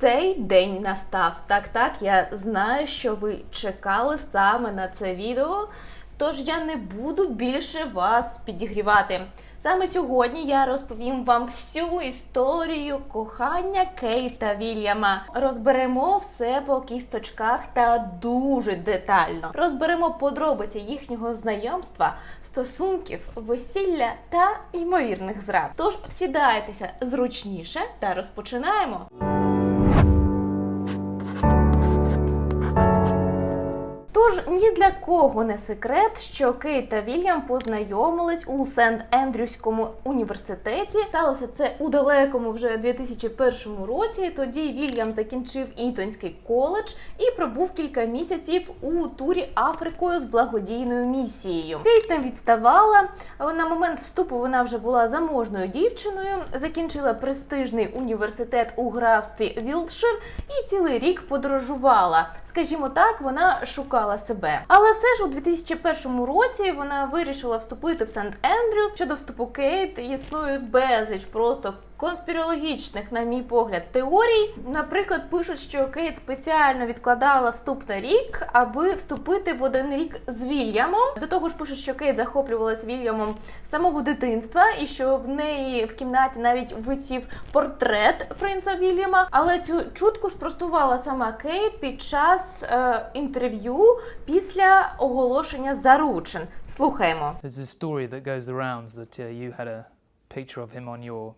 Цей день настав. Так, так, я знаю, що ви чекали саме на це відео. Тож я не буду більше вас підігрівати. Саме сьогодні я розповім вам всю історію кохання Кейта Вільяма. Розберемо все по кісточках та дуже детально. Розберемо подробиці їхнього знайомства, стосунків, весілля та ймовірних зрад. Тож сідайтеся зручніше та розпочинаємо. Тож ні для кого не секрет, що Кейт та Вільям познайомились у Сент-Ендрюському університеті. Сталося це у далекому вже 2001 році. Тоді Вільям закінчив Ітонський коледж і пробув кілька місяців у турі Африкою з благодійною місією. Кейт не відставала. На момент вступу вона вже була заможною дівчиною, закінчила престижний університет у графстві Вілтшир і цілий рік подорожувала. Скажімо так, вона шукала себе. Але все ж у 2001 році вона вирішила вступити в Сент-Ендрюс. Щодо вступу Кейт існує безліч просто конспірологічних, на мій погляд, теорій. Наприклад, пишуть, що Кейт спеціально відкладала вступ на рік, аби вступити в один рік з Вільямом. До того ж, пишуть, що Кейт захоплювалась Вільямом самого дитинства, і що в неї в кімнаті навіть висів портрет принца Вільяма. Але цю чутку спростувала сама Кейт під час е, інтерв'ю після оголошення заручин. Слухаємо. There's a story that goes the that uh, you had a picture of him on your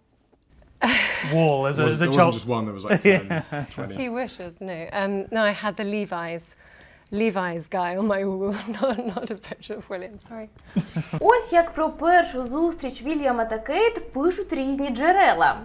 wall as a, It as a there child. wasn't just one, there was like 10, 20. He wishes. No, um, no. I had the Levi's, Levi's guy on my wall, not, not a picture of William. Sorry. Ось як про першу зустріч Вільяма та Кейт пишуть різні джерела.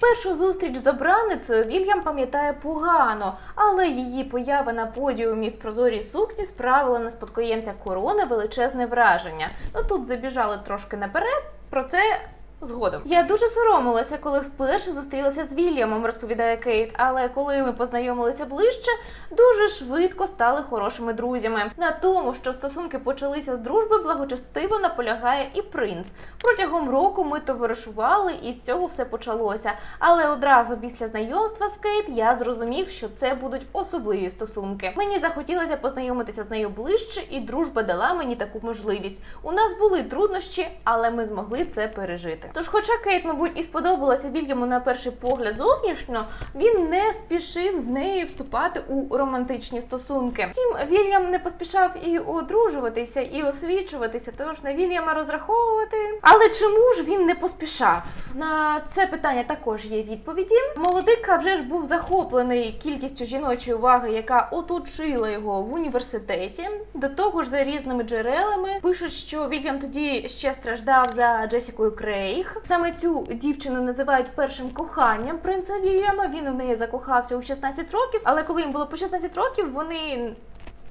Першу зустріч з обраницею Вільям пам'ятає погано, але її поява на подіумі в прозорій сукні справила на спадкоємця корони величезне враження. Ну тут забіжали трошки наперед. Про це. Згодом я дуже соромилася, коли вперше зустрілася з Вільямом, розповідає Кейт. Але коли ми познайомилися ближче, дуже швидко стали хорошими друзями. На тому, що стосунки почалися з дружби, благочестиво наполягає і принц. Протягом року ми товаришували, і з цього все почалося. Але одразу після знайомства з Кейт я зрозумів, що це будуть особливі стосунки. Мені захотілося познайомитися з нею ближче, і дружба дала мені таку можливість. У нас були труднощі, але ми змогли це пережити. Тож, хоча Кейт, мабуть, і сподобалася Вільяму на перший погляд зовнішньо, він не спішив з нею вступати у романтичні стосунки. Втім, Вільям не поспішав і одружуватися, і освічуватися, тож на Вільяма розраховувати. Але чому ж він не поспішав? На це питання також є відповіді. Молодик вже ж був захоплений кількістю жіночої уваги, яка оточила його в університеті. До того ж, за різними джерелами пишуть, що Вільям тоді ще страждав за Джесікою Крейг. Саме цю дівчину називають першим коханням принца Вільяма. Він у неї закохався у 16 років, але коли їм було по 16 років, вони.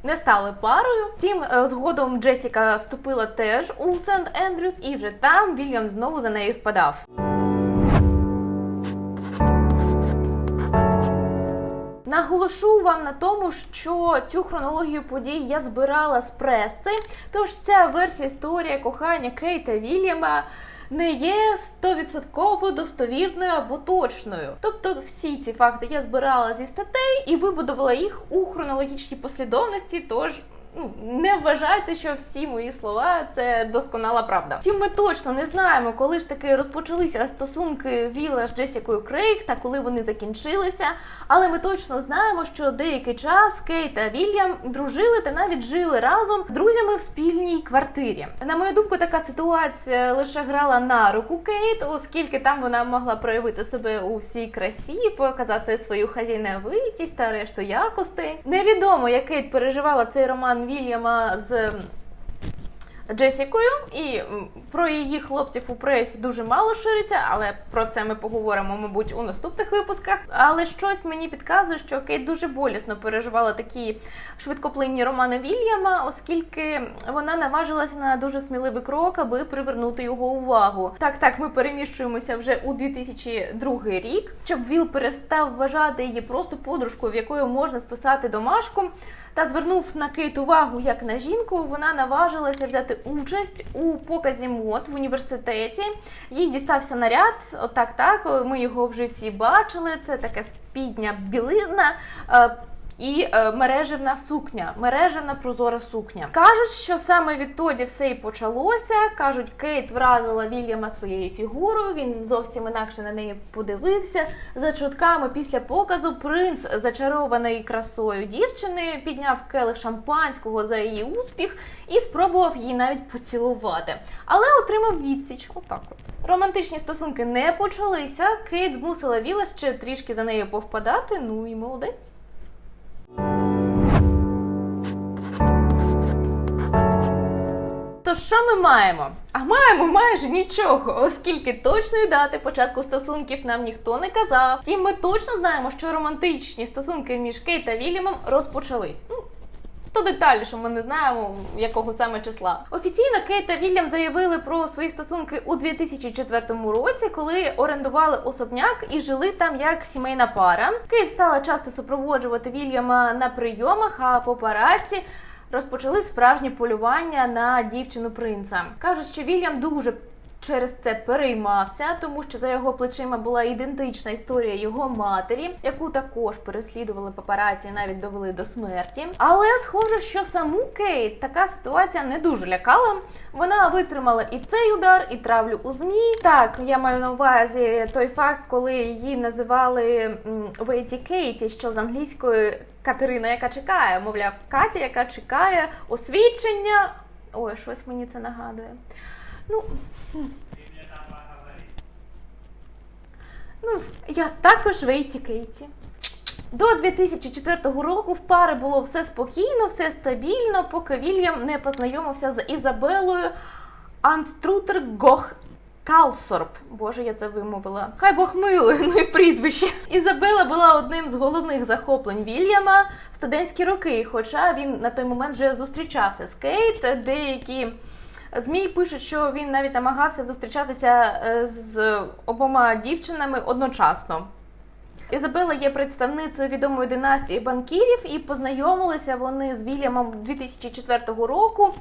Не стали парою. Втім, е, згодом Джесіка вступила теж у Сент Ендрюс, і вже там Вільям знову за нею впадав. Наголошу вам на тому, що цю хронологію подій я збирала з преси. Тож ця версія історії кохання Кейта Вільяма не є стовідсотково достовірною або точною. Тобто, всі ці факти я збирала зі статей і вибудувала їх у хронологічній послідовності. Тож. Ну, не вважайте, що всі мої слова це досконала правда. Втім, ми точно не знаємо, коли ж таки розпочалися стосунки Віла з Джесікою Крейг та коли вони закінчилися. Але ми точно знаємо, що деякий час Кейт та Вільям дружили та навіть жили разом з друзями в спільній квартирі. На мою думку, така ситуація лише грала на руку Кейт, оскільки там вона могла проявити себе у всій красі, показати свою хазяйновитість та решту якостей. Невідомо, як Кейт переживала цей роман Вільяма з. Джесікою, і про її хлопців у пресі дуже мало шириться, але про це ми поговоримо, мабуть, у наступних випусках. Але щось мені підказує, що Кейт дуже болісно переживала такі швидкоплинні романи Вільяма, оскільки вона наважилася на дуже сміливий крок, аби привернути його увагу. Так, так, ми переміщуємося вже у 2002 рік, щоб Віл перестав вважати її просто подружкою, в якої можна списати домашку. Та звернув на Кейт увагу як на жінку, вона наважилася взяти участь у показі мод в університеті. Їй дістався наряд. Отак, так. Ми його вже всі бачили. Це таке спідня білизна. І е, мережевна сукня, мережевна прозора сукня. Кажуть, що саме відтоді все і почалося. Кажуть, Кейт вразила Вільяма своєю фігурою. Він зовсім інакше на неї подивився. За чутками після показу принц, зачарований красою дівчини, підняв келих шампанського за її успіх і спробував її навіть поцілувати, але отримав відсіч. Отак от. Романтичні стосунки не почалися. Кейт змусила Віла ще трішки за нею повпадати. Ну і молодець. То що ми маємо? А маємо майже нічого, оскільки точної дати початку стосунків нам ніхто не казав. Втім, ми точно знаємо, що романтичні стосунки між Кейт та Вільямом розпочались. Ну, то детальніше ми не знаємо, якого саме числа. Офіційно Кейт та Вільям заявили про свої стосунки у 2004 році, коли орендували особняк і жили там як сімейна пара. Кейт стала часто супроводжувати Вільяма на прийомах, а папараці розпочали справжнє полювання на дівчину принца. Кажуть, що Вільям дуже через це переймався, тому що за його плечима була ідентична історія його матері, яку також переслідували папараці навіть довели до смерті. Але схоже, що саму Кейт така ситуація не дуже лякала. Вона витримала і цей удар, і травлю у змі. Так, я маю на увазі той факт, коли її називали Вейті Кейті, що з англійської Катерина, яка чекає, мовляв, Катя, яка чекає освідчення. Ой, щось мені це нагадує. Ну, Ну, я також Вейті Кейті. До 2004 року в пари було все спокійно, все стабільно, поки Вільям не познайомився з Ізабелою Анструтер Гох Калсорп. Боже, я це вимовила. Хай Бог милує, ну і прізвище. Ізабела була одним з головних захоплень Вільяма в студентські роки, хоча він на той момент вже зустрічався з Кейт. Деякі ЗМІ пишуть, що він навіть намагався зустрічатися е, з обома дівчинами одночасно. Ізабела є представницею відомої династії банкірів, і познайомилися вони з Вільямом 2004 року.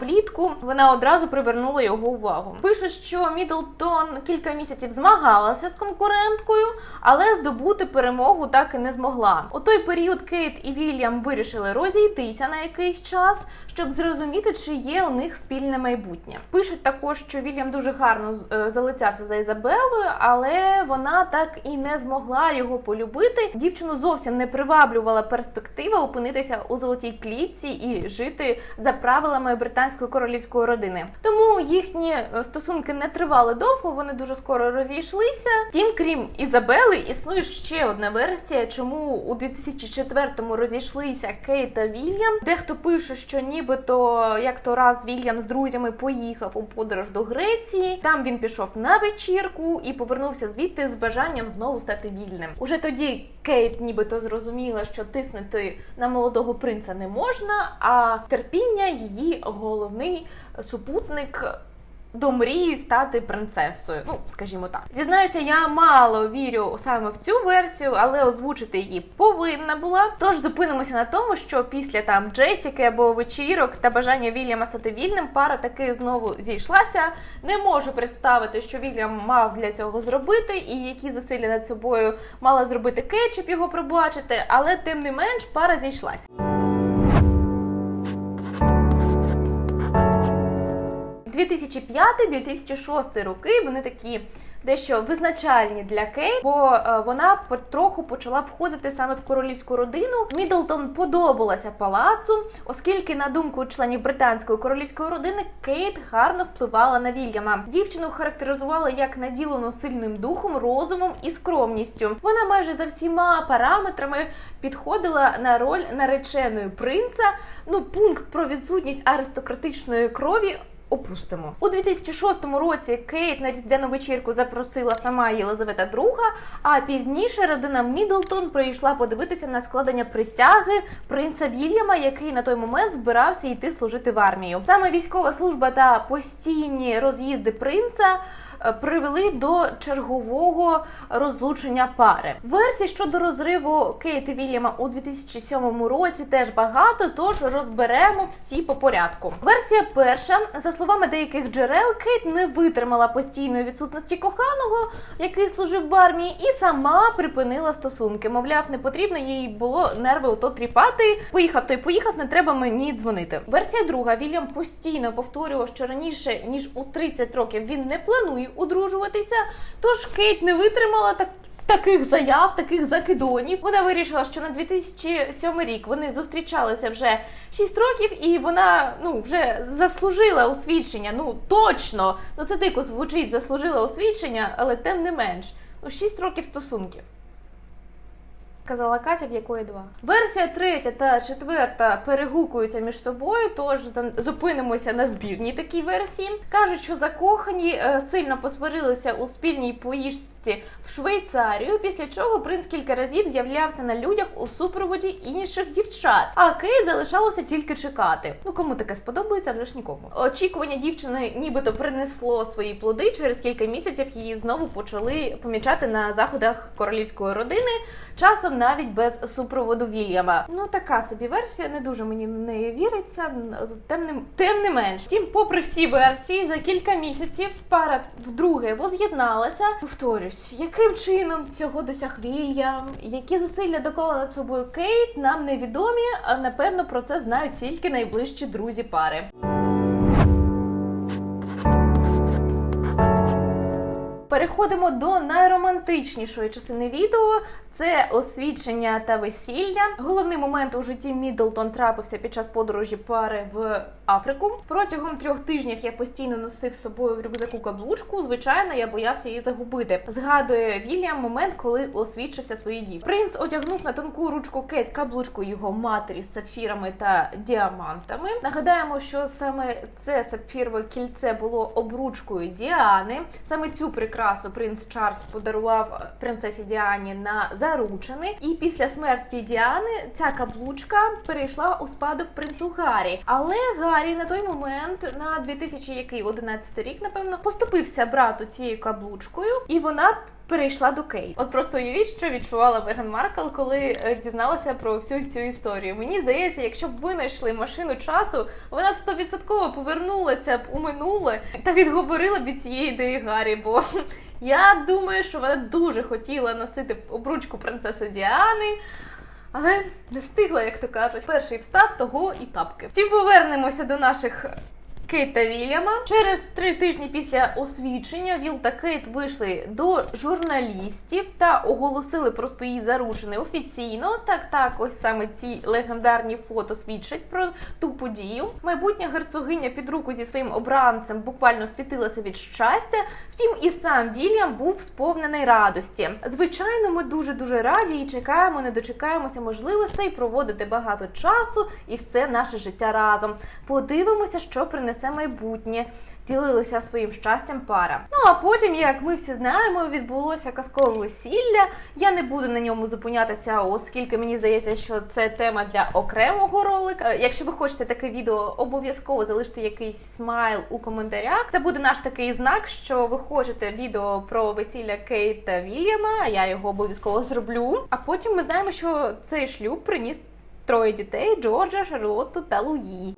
Влітку вона одразу привернула його увагу. Пишуть, що Мідлтон кілька місяців змагалася з конкуренткою, але здобути перемогу так і не змогла. У той період Кейт і Вільям вирішили розійтися на якийсь час, щоб зрозуміти, чи є у них спільне майбутнє. Пишуть також, що Вільям дуже гарно е, залицявся за Ізабелою, але вона так і не змогла його полюбити. Дівчину зовсім не приваблювала перспектива опинитися у золотій клітці і жити за правилами британської королівської родини. Тому їхні е, стосунки не тривали довго, вони дуже скоро розійшлися. Втім, крім Ізабели, існує ще одна версія, чому у 2004-му розійшлися Кейт та Вільям. Дехто пише, що нібито як то раз Вільям з друзями поїхав у подорож до Греції. Там він пішов на вечірку і повернувся звідти з бажанням знову стати вільним. Уже тоді Кейт нібито зрозуміла, що тиснути на молодого принца не можна, а терпіння її головний супутник. До мрії стати принцесою, ну скажімо так. Зізнаюся, я мало вірю саме в цю версію, але озвучити її повинна була. Тож зупинимося на тому, що після там Джесіки або вечірок та бажання Вільяма стати вільним, пара таки знову зійшлася. Не можу представити, що Вільям мав для цього зробити, і які зусилля над собою мала зробити щоб його пробачити, але тим не менш пара зійшлася. 2005-2006 роки вони такі дещо визначальні для Кейт, бо е, вона потроху почала входити саме в королівську родину. Мідлтон подобалася палацу, оскільки, на думку членів британської королівської родини, Кейт гарно впливала на Вільяма. Дівчину характеризували як наділену сильним духом, розумом і скромністю. Вона майже за всіма параметрами підходила на роль нареченої принца. Ну, пункт про відсутність аристократичної крові опустимо. У 2006 році Кейт на різдвяну вечірку запросила сама Єлизавета II, а пізніше родина Мідлтон прийшла подивитися на складення присяги принца Вільяма, який на той момент збирався йти служити в армію. Саме військова служба та постійні роз'їзди принца привели до чергового розлучення пари. Версій щодо розриву Кейт Вільяма у 2007 році теж багато, тож розберемо всі по порядку. Версія перша, за словами деяких джерел, Кейт не витримала постійної відсутності коханого, який служив в армії, і сама припинила стосунки. Мовляв, не потрібно їй було нерви ото тріпати. Поїхав той поїхав, не треба мені дзвонити. Версія друга. Вільям постійно повторював, що раніше ніж у 30 років він не планує одружуватися. Тож Кейт не витримала так. Таких заяв, таких закидонів. Вона вирішила, що на 2007 рік вони зустрічалися вже 6 років, і вона ну вже заслужила освідчення. Ну точно, ну це дико звучить, заслужила освідчення, але тим не менш, ну 6 років стосунків. Казала Катя, в якої два. Версія третя та четверта перегукуються між собою, тож зупинимося на збірній такій версії. Кажуть, що закохані е, сильно посварилися у спільній поїздці в Швейцарію, після чого принц кілька разів з'являвся на людях у супроводі інших дівчат. А Кейт залишалося тільки чекати. Ну кому таке сподобається, вже ж нікому. Очікування дівчини нібито принесло свої плоди. Через кілька місяців її знову почали помічати на заходах королівської родини. Часом навіть без супроводу Вільяма. Ну така собі версія, не дуже мені в неї віриться. Тим не, тим не менш. Втім, попри всі версії, за кілька місяців пара вдруге воз'єдналася. Повторюсь, яким чином цього досяг Вільям, які зусилля доклала над собою Кейт, нам невідомі. А напевно про це знають тільки найближчі друзі пари. Переходимо до найромантичнішої частини відео. Це освідчення та весілля. Головний момент у житті Міддлтон трапився під час подорожі пари в Африку. Протягом трьох тижнів я постійно носив з собою в рюкзаку каблучку. Звичайно, я боявся її загубити. Згадує Вільям момент, коли освідчився своїй дівчині. Принц одягнув на тонку ручку Кейт каблучку його матері з сапфірами та діамантами. Нагадаємо, що саме це сапфірове кільце було обручкою Діани. Саме цю прикрасу принц Чарльз подарував принцесі Діані на заручини. І після смерті Діани ця каблучка перейшла у спадок принцу Гаррі. Але Гаррі на той момент, на 2011 рік, напевно, поступився брату цією каблучкою, і вона. Перейшла до Кейт. От просто уявіть, що відчувала Меган Маркл, коли е, дізналася про всю цю історію. Мені здається, якщо б ви знайшли машину часу, вона б стовідсотково повернулася б у минуле та відговорила б від цієї ідеї Гаррі. Бо я думаю, що вона дуже хотіла носити обручку принцеси Діани. Але не встигла, як то кажуть. Перший встав того і тапки. Втім, повернемося до наших Кейт та Вільяма. Через три тижні після освідчення Віл та Кейт вийшли до журналістів та оголосили про свої заручини офіційно. Так, так, ось саме ці легендарні фото свідчать про ту подію. Майбутня герцогиня під руку зі своїм обранцем буквально світилася від щастя. Втім, і сам Вільям був сповнений радості. Звичайно, ми дуже дуже раді і чекаємо, не дочекаємося можливостей проводити багато часу і все наше життя разом. Подивимося, що принесе майбутнє. Ділилися своїм щастям пара. Ну а потім, як ми всі знаємо, відбулося казкове весілля. Я не буду на ньому зупинятися, оскільки мені здається, що це тема для окремого ролика. Е, Якщо ви хочете таке відео, обов'язково залиште якийсь смайл у коментарях. Це буде наш такий знак, що ви хочете відео про весілля Кейт та Вільяма. Я його обов'язково зроблю. А потім ми знаємо, що цей шлюб приніс троє дітей: Джорджа, Шарлотту та Луї.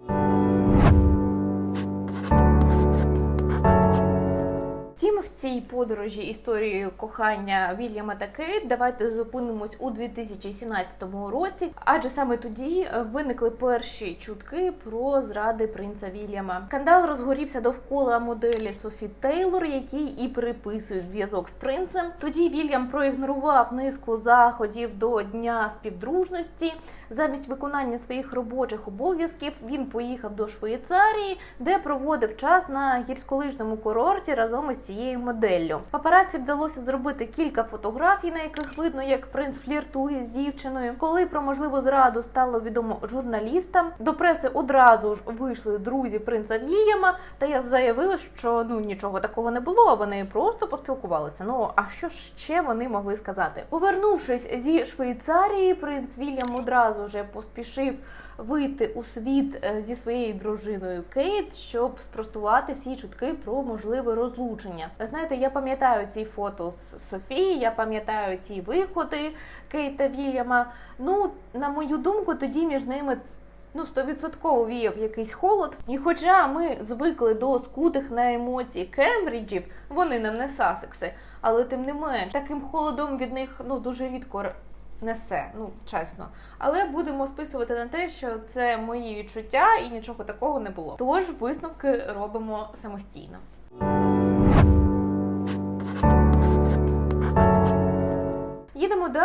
Цій подорожі історією кохання Вільяма та Кейт давайте зупинимось у 2017 році, адже саме тоді е, виникли перші чутки про зради принца Вільяма. Скандал розгорівся довкола моделі Софі Тейлор, якій і приписують зв'язок з принцем. Тоді Вільям проігнорував низку заходів до дня співдружності. Замість виконання своїх робочих обов'язків він поїхав до Швейцарії, де проводив час на гірськолижному курорті разом із цією моделлю. Папараці вдалося зробити кілька фотографій, на яких видно, як принц фліртує з дівчиною. Коли про можливу зраду стало відомо журналістам, до преси одразу ж вийшли друзі принца Вільяма, та я заявила, що ну нічого такого не було. Вони просто поспілкувалися. Ну а що ще вони могли сказати? Повернувшись зі Швейцарії, принц Вільям одразу же поспішив вийти у світ е, зі своєю дружиною Кейт, щоб спростувати всі чутки про можливе розлучення. Знаєте, я пам'ятаю ці фото з Софії, я пам'ятаю ті виходи Кейта Вільяма. Ну, на мою думку, тоді між ними. Ну, стовідсотково віяв якийсь холод. І хоча ми звикли до скутих на емоції Кембриджів, вони нам не сасекси, але тим не менш, таким холодом від них ну дуже рідко несе, ну чесно. Але будемо списувати на те, що це мої відчуття і нічого такого не було. Тож висновки робимо самостійно.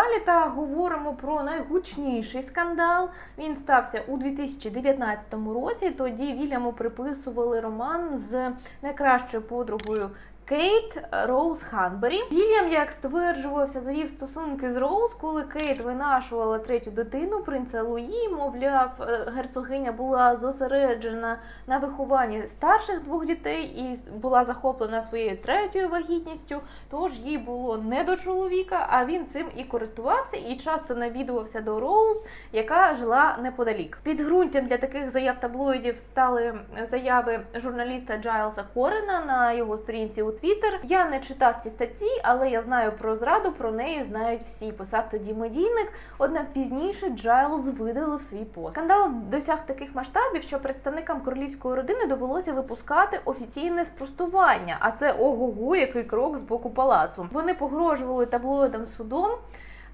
Далі та говоримо про найгучніший скандал. Він стався у 2019 році. Тоді Вільяму приписували роман з найкращою подругою. Кейт Роуз Ханбері. Вільям, як стверджувався, завів стосунки з Роуз, коли Кейт винашувала третю дитину, принца Луї. Мовляв, е, герцогиня була зосереджена на вихованні старших двох дітей і була захоплена своєю третьою вагітністю. Тож їй було не до чоловіка, а він цим і користувався і часто навідувався до Роуз, яка жила неподалік. Підґрунтям для таких заяв таблоїдів стали заяви журналіста Джайлса Корена на його сторінці у Твіттер. Я не читав ці статті, але я знаю про зраду. Про неї знають всі. Писав тоді медійник. Однак пізніше Джайлз видалив свій пост. Скандал досяг таких масштабів, що представникам королівської родини довелося випускати офіційне спростування. А це ого-го, який крок з боку палацу. Вони погрожували таблоїдам судом.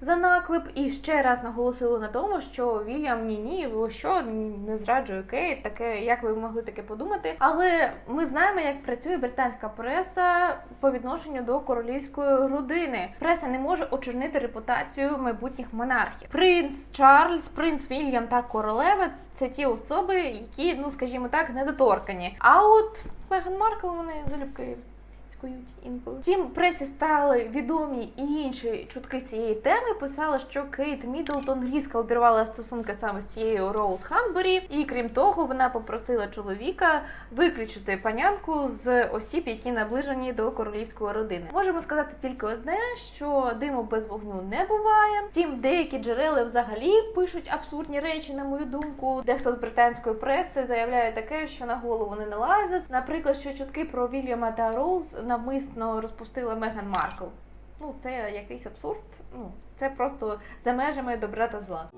За наклеп і ще раз наголосили на тому, що Вільям ні ні, ви що не зраджує Кейт, таке як ви могли таке подумати. Але ми знаємо, як працює британська преса по відношенню до королівської родини. Преса не може очернити репутацію майбутніх монархів. Принц Чарльз, принц Вільям та королева це ті особи, які, ну скажімо так, недоторкані. А от Меган Маркл вони залюбки цькують інколи. Втім, пресі стали відомі і інші чутки цієї теми. Писала, що Кейт Міддлтон різко обірвала стосунки саме з цією Роуз Ханбері, і крім того, вона попросила чоловіка виключити панянку з осіб, які наближені до королівської родини. Можемо сказати тільки одне, що диму без вогню не буває. Втім, деякі джерела взагалі пишуть абсурдні речі, на мою думку. Дехто з британської преси заявляє таке, що на голову не налазить. Наприклад, що чутки про Вільяма та Роуз навмисно розпустила Меган Маркл. Ну, це якийсь абсурд. Ну, це просто за межами добра та зла.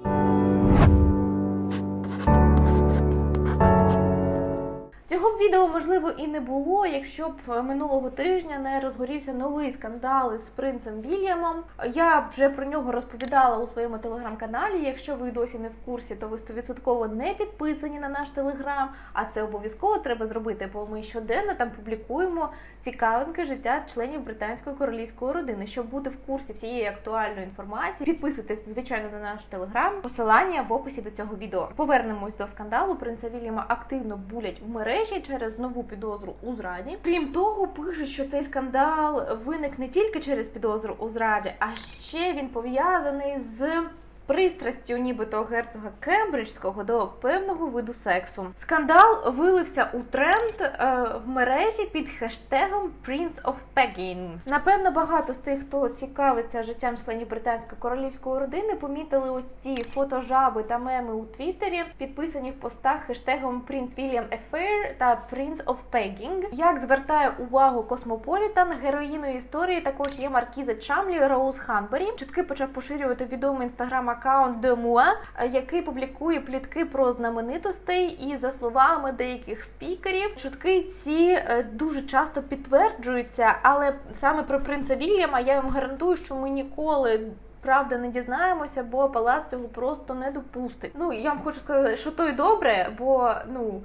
Цього б відео можливо і не було, якщо б минулого тижня не розгорівся новий скандал із принцем Вільямом. Я вже про нього розповідала у своєму телеграм-каналі. Якщо ви досі не в курсі, то ви стовідсотково не підписані на наш телеграм. А це обов'язково треба зробити, бо ми щоденно там публікуємо цікавинки життя членів британської королівської родини. Щоб бути в курсі всієї актуальної інформації, підписуйтесь звичайно на наш телеграм. Посилання в описі до цього відео. Повернемось до скандалу. Принца Вільяма активно булять в мережі через нову підозру у зраді. Крім того, пишуть, що цей скандал виник не тільки через підозру у зраді, а ще він пов'язаний з. Пристрастю, нібито герцога Кембриджського до певного виду сексу. Скандал вилився у тренд е, в мережі під хештегом Prince of Pegging. Напевно, багато з тих, хто цікавиться життям членів британської королівської родини, помітили ось ці фотожаби та меми у Твіттері, підписані в постах хештегом Prince William Affair та Prince of Pegging. Як звертає увагу Космополітан, героїною історії також є Маркіза Чамлі Роуз Ханбері. Чутки почав поширювати відомий інстаграм аккаунт De Moi, який публікує плітки про знаменитостей. І за словами деяких спікерів, чутки ці е, дуже часто підтверджуються. Але саме про принца Вільяма я вам гарантую, що ми ніколи. Правда, не дізнаємося, бо палац цього просто не допустить. Ну я вам хочу сказати, що то й добре, бо ну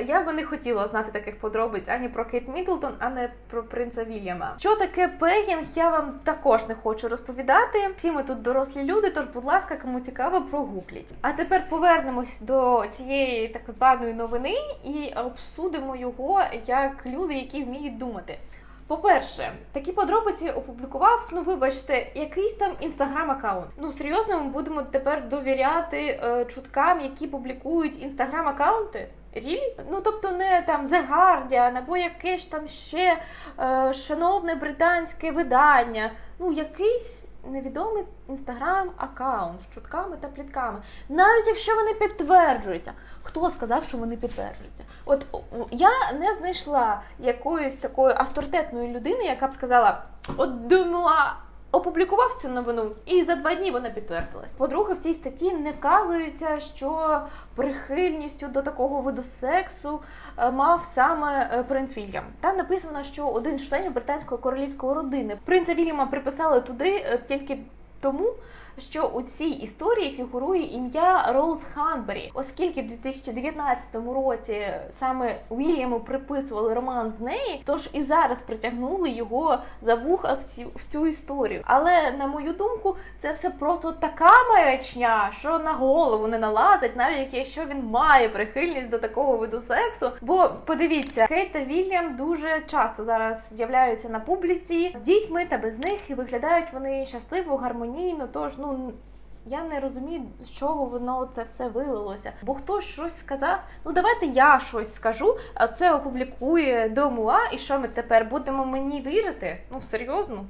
я би не хотіла знати таких подробиць ані про Кейт Міддлтон, а не про принца Вільяма. Що таке пегінг, я вам також не хочу розповідати. Всі ми тут дорослі люди, тож, будь ласка, кому цікаво, прогугліть. А тепер повернемось до цієї так званої новини і обсудимо його як люди, які вміють думати. По-перше, такі подробиці опублікував, ну вибачте, якийсь там інстаграм-аккаунт. Ну серйозно, ми будемо тепер довіряти е, чуткам, які публікують інстаграм-аккаунти. Рілі? Ну тобто не там The Guardian або якесь там ще е, шановне британське видання. Ну, якийсь невідомий інстаграм-аккаунт з чутками та плітками. Навіть якщо вони підтверджуються, хто сказав, що вони підтверджуються? От я не знайшла якоїсь такої авторитетної людини, яка б сказала: от Демуа опублікував цю новину, і за два дні вона підтвердилась. По-друге, в цій статті не вказується, що прихильністю до такого виду сексу е, мав саме е, принц Вільям. Там написано, що один з членів британської королівської родини принца Вільяма приписали туди е, тільки тому. Що у цій історії фігурує ім'я Роуз Ханбері, оскільки в 2019 році саме Уільяму приписували роман з неї, тож і зараз притягнули його за вуха в цю, в цю історію. Але на мою думку, це все просто така маячня, що на голову не налазить, навіть якщо він має прихильність до такого виду сексу. Бо подивіться, Кейт та Вільям дуже часто зараз з'являються на публіці з дітьми та без них, і виглядають вони щасливо, гармонійно. Тож ну. Я не розумію, з чого воно це все вилилося. Бо хтось щось сказав. Ну давайте я щось скажу, а це опублікує Домуа, і що ми тепер будемо мені вірити? Ну серйозно?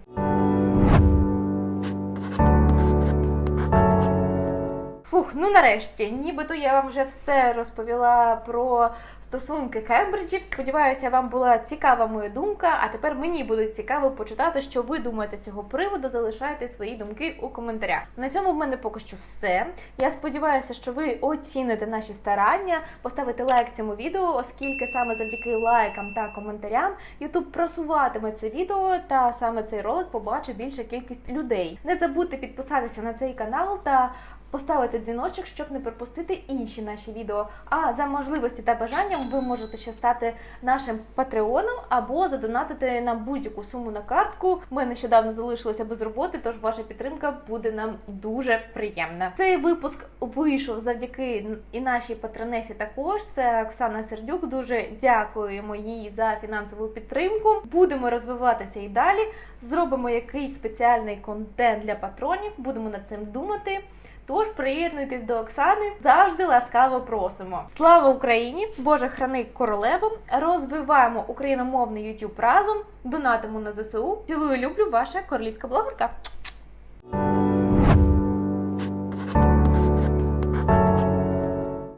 Фух, ну нарешті, нібито я вам вже все розповіла про стосунки Кембриджів. Сподіваюся, вам була цікава моя думка. А тепер мені буде цікаво почитати, що ви думаєте цього приводу. Залишайте свої думки у коментарях. На цьому в мене поки що все. Я сподіваюся, що ви оціните наші старання, поставите лайк цьому відео, оскільки саме завдяки лайкам та коментарям YouTube просуватиме це відео, та саме цей ролик побачить більша кількість людей. Не забудьте підписатися на цей канал та поставити дзвіночок, щоб не пропустити інші наші відео. А за можливості та бажанням ви можете ще стати нашим патреоном або задонатити нам будь-яку суму на картку. Ми нещодавно залишилися без роботи, тож ваша підтримка буде нам дуже приємна. Цей випуск вийшов завдяки і нашій патронесі. Також це Оксана Сердюк. Дуже дякуємо їй за фінансову підтримку. Будемо розвиватися і далі. Зробимо якийсь спеціальний контент для патронів. Будемо над цим думати. Тож приєднуйтесь до Оксани, завжди ласкаво просимо. Слава Україні! Боже храни королеву! Розвиваємо україномовний YouTube разом, донатимо на ЗСУ. Цілую, люблю, ваша королівська блогерка.